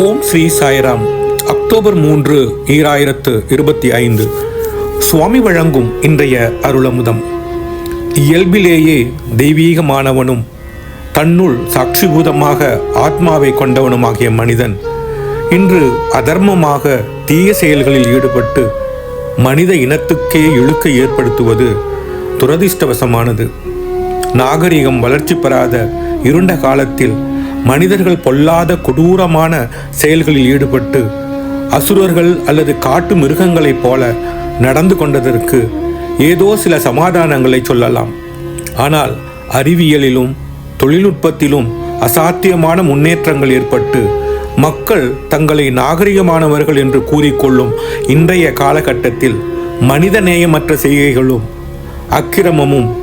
ஓம் Sri Sairam. October மூன்று ஈராயிரத்து இருபத்தி ஐந்து. சுவாமி வழங்கும் இன்றைய அருளமுதம். இயல்பிலேயே தெய்வீகமானவனும் தன்னுள் சாட்சிபூதமாக ஆத்மாவை கொண்டவனுமாகிய மனிதன் இன்று அதர்மமாக தீய செயல்களில் ஈடுபட்டு மனித இனத்துக்கே இழுக்கை ஏற்படுத்துவது துரதிர்ஷ்டவசமானது. நாகரிகம் வளர்ச்சி பெறாத இருண்ட காலத்தில் மனிதர்கள் பொல்லாத கொடூரமான செயல்களில் ஈடுபட்டு அசுரர்கள் அல்லது காட்டு மிருகங்களைப் போல நடந்து கொண்டதற்கு ஏதோ சில சமாதானங்களை சொல்லலாம். ஆனால் அறிவியலிலும் தொழில்நுட்பத்திலும் அசாத்தியமான முன்னேற்றங்கள் ஏற்பட்டு மக்கள் தங்களை நாகரிகமானவர்கள் என்று கூறிக்கொள்ளும் இன்றைய காலகட்டத்தில் மனித நேயமற்ற செய்கைகளும் அக்கிரமமும்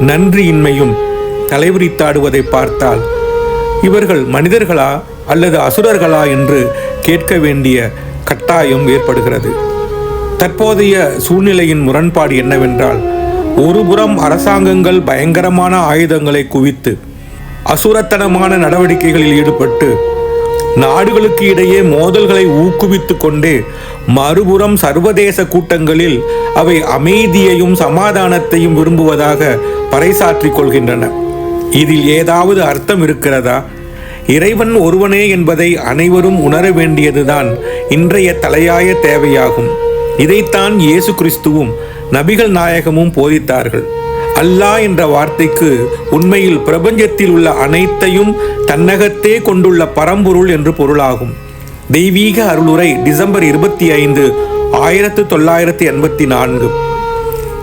நன்றியின்மையும் தலைவிரித்தாடுவதை பார்த்தால் இவர்கள் மனிதர்களா அல்லது அசுரர்களா என்று கேட்க வேண்டிய கட்டாயம் ஏற்படுகிறது. தற்போதைய சூழ்நிலையின் முரண்பாடு என்னவென்றால் ஒருபுறம் அரசாங்கங்கள் பயங்கரமான ஆயுதங்களை குவித்து அசுரத்தனமான நடவடிக்கைகளில் ஈடுபட்டு நாடுகளுக்கு இடையே மோதல்களை ஊக்குவித்து கொண்டே மறுபுறம் சர்வதேச கூட்டங்களில் அவை அமைதியையும் சமாதானத்தையும் விரும்புவதாக பறைசாற்றிக் கொள்கின்றன. இதில் ஏதாவது அர்த்தம் இருக்கிறதா? இறைவன் ஒருவனே என்பதை அனைவரும் உணர வேண்டியதுதான் இன்றைய தலையாய தேவையாகும். இதைத்தான் இயேசு கிறிஸ்துவும் நபிகள் நாயகமும் போதித்தார்கள். அல்லாஹ் என்ற வார்த்தைக்கு உண்மையில் பிரபஞ்சத்தில் உள்ள அனைத்தையும் தன்னகத்தே கொண்டுள்ள பரம்பொருள் என்று பொருளாகும். தெய்வீக அருளுரை டிசம்பர் இருபத்தி ஐந்து ஆயிரத்து தொள்ளாயிரத்தி எண்பத்தி நான்கு.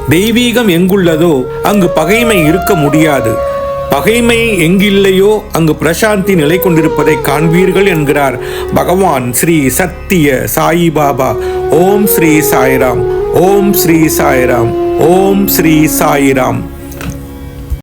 தெய்வீகம் எங்குள்ளதோ அங்கு பகைமை இருக்க முடியாது. பகைமை எங்கில்லையோ அங்கு பிரசாந்தி நிலை கொண்டிருப்பதை காண்பீர்கள் என்கிறார். பகவான் ஸ்ரீ சத்திய சாயி பாபா. ஓம் ஸ்ரீ சாய்ராம். ஓம் ஸ்ரீ சாய்ராம். ஓம் ஸ்ரீ சாய்ராம்.